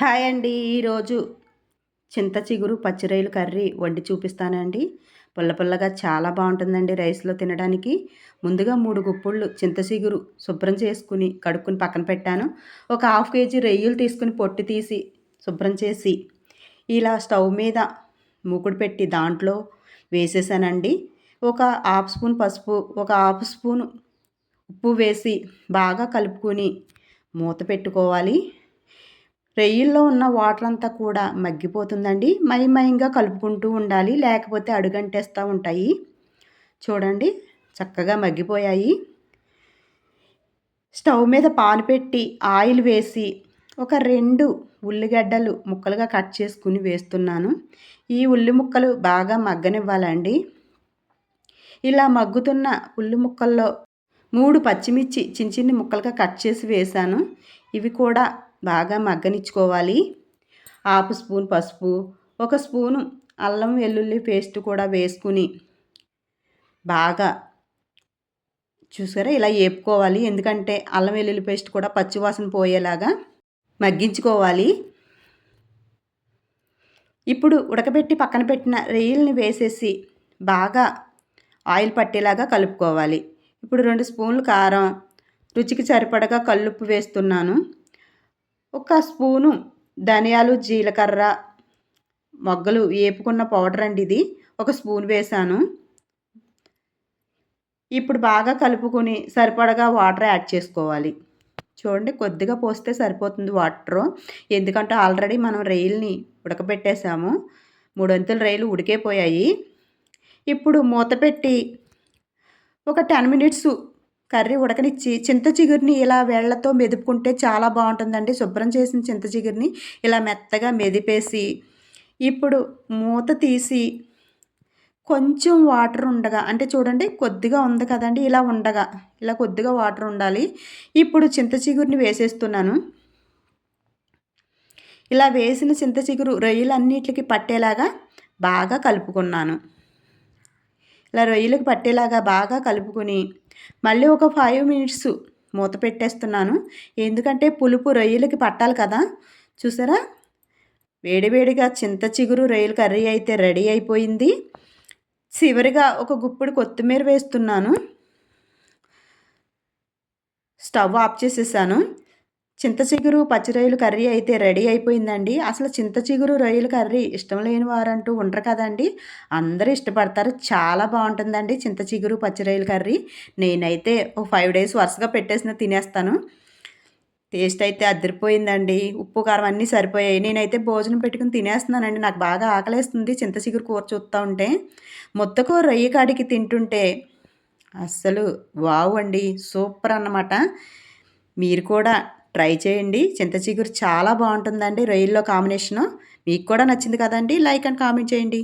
Hi అండి. ఈరోజు చింత చిగురు పచ్చిరొయ్యలు కర్రీ వండి చూపిస్తానండి. పుల్ల పుల్లగా చాలా బాగుంటుందండి రైస్లో తినడానికి. ముందుగా మూడు గుప్పుళ్ళు చింత చిగురు శుభ్రం చేసుకుని కడుక్కుని పక్కన పెట్టాను. ఒక హాఫ్ కేజీ రొయ్యలు తీసుకుని పొట్టి తీసి శుభ్రం చేసి ఇలా స్టవ్ మీద మూకుడు పెట్టి దాంట్లో వేసేసానండి. ఒక హాఫ్ స్పూన్ పసుపు ఒక హాఫ్ స్పూన్ ఉప్పు వేసి బాగా కలుపుకొని మూత పెట్టుకోవాలి. రొయ్యల్లో ఉన్న వాటర్ అంతా కూడా మగ్గిపోతుందండి. మయమయంగా కలుపుకుంటూ ఉండాలి. లేకపోతే అడుగంటేస్తూ ఉంటాయి. చూడండి చక్కగా మగ్గిపోయాయి. స్టవ్ మీద పాలు పెట్టి ఆయిల్ వేసి ఒక రెండు ఉల్లిగడ్డలు ముక్కలుగా కట్ చేసుకుని వేస్తున్నాను. ఈ ఉల్లి ముక్కలు బాగా మగ్గనివ్వాలండి. ఇలా మగ్గుతున్న ఉల్లి ముక్కల్లో మూడు పచ్చిమిర్చి చిన్న చిన్న ముక్కలుగా కట్ చేసి వేశాను. ఇవి కూడా బాగా మగ్గనిచ్చుకోవాలి. హాఫ్ స్పూన్ పసుపు ఒక స్పూను అల్లం వెల్లుల్లి పేస్ట్ కూడా వేసుకుని బాగా చూసారా? ఇలా వేపుకోవాలి ఎందుకంటే అల్లం వెల్లుల్లి పేస్ట్ కూడా పచ్చివాసన పోయేలాగా మగ్గించుకోవాలి. ఇప్పుడు ఉడకబెట్టి పక్కన పెట్టిన రొయ్యల్ని వేసేసి బాగా ఆయిల్ పట్టేలాగా కలుపుకోవాలి. ఇప్పుడు రెండు స్పూన్లు కారం రుచికి సరిపడగా కల్లుప్పు వేస్తున్నాను. ఒక స్పూను ధనియాలు జీలకర్ర మొగ్గలు వేపుకున్న పౌడర్ అండి ఇది. ఒక స్పూన్ వేసాను. ఇప్పుడు బాగా కలుపుకొని సరిపడగా వాటర్ యాడ్ చేసుకోవాలి. చూడండి కొద్దిగా పోస్తే సరిపోతుంది వాటరు. ఎందుకంటే ఆల్రెడీ మనం రైల్ని ఉడకబెట్టేసాము. మూడొంతుల రైలు ఉడికేపోయాయి ఇప్పుడు మూత పెట్టి ఒక టెన్ మినిట్స్ కర్రీ ఉడకనిచ్చి చింత చిగురిని ఇలా వేళ్ళతో మెదుపుకుంటే చాలా బాగుంటుందండి. శుభ్రం చేసిన చింత చిగురిని ఇలా మెత్తగా మెదిపేసి ఇప్పుడు మూత తీసి కొంచెం వాటర్ ఉండగా అంటే చూడండి కొద్దిగా ఉంది కదండి ఇలా ఉండగా ఇలా కొద్దిగా వాటర్ ఉండాలి. ఇప్పుడు చింత చిగురిని వేసేస్తున్నాను. ఇలా వేసిన చింత చిగురు రొయ్యలన్నిటికి పట్టేలాగా బాగా కలుపుకున్నాను. ఇలా రొయ్యలకు పట్టేలాగా బాగా కలుపుకొని మళ్ళీ ఒక ఫైవ్ మినిట్స్ మూత పెట్టేస్తున్నాను. ఎందుకంటే పులుపు రొయ్యలకి పట్టాలి కదా. చూసారా? వేడివేడిగా చింత చిగురు రొయ్యల కర్రీ అయితే రెడీ అయిపోయింది. చివరిగా ఒక గుప్పుడు కొత్తిమీర వేస్తున్నాను. స్టవ్ ఆఫ్ చేసేసాను. చింత చిగురు పచ్చి రొయ్యలు కర్రీ అయితే రెడీ అయిపోయిందండి. అసలు చింత చిగురు రొయ్యలు కర్రీ ఇష్టం లేని వారంటూ ఉండరు కదండి. అందరూ ఇష్టపడతారు. చాలా బాగుంటుందండి చింత చిగురు పచ్చి రొయ్యలు కర్రీ. నేనైతే ఓ ఫైవ్ డేస్ వరుసగా పెట్టేసిన తినేస్తాను. టేస్ట్ అయితే అదిరిపోయిందండి. ఉప్పు కారం అన్నీ సరిపోయాయి. నేనైతే భోజనం పెట్టుకుని తినేస్తున్నానండి. నాకు బాగా ఆకలేస్తుంది చింత చిగురు కూర చూస్తూ ఉంటే. మొత్తకు రొయ్య కాడికి తింటుంటే అస్సలు వావ్ అండి. సూపర్ అన్నమాట. మీరు కూడా ట్రై చేయండి. చింత చిగురు చాలా బాగుంటుందండి. రొయ్యల్లో కాంబినేషను. మీకు కూడా నచ్చింది కదండి. లైక్ అండ్ కామెంట్ చేయండి.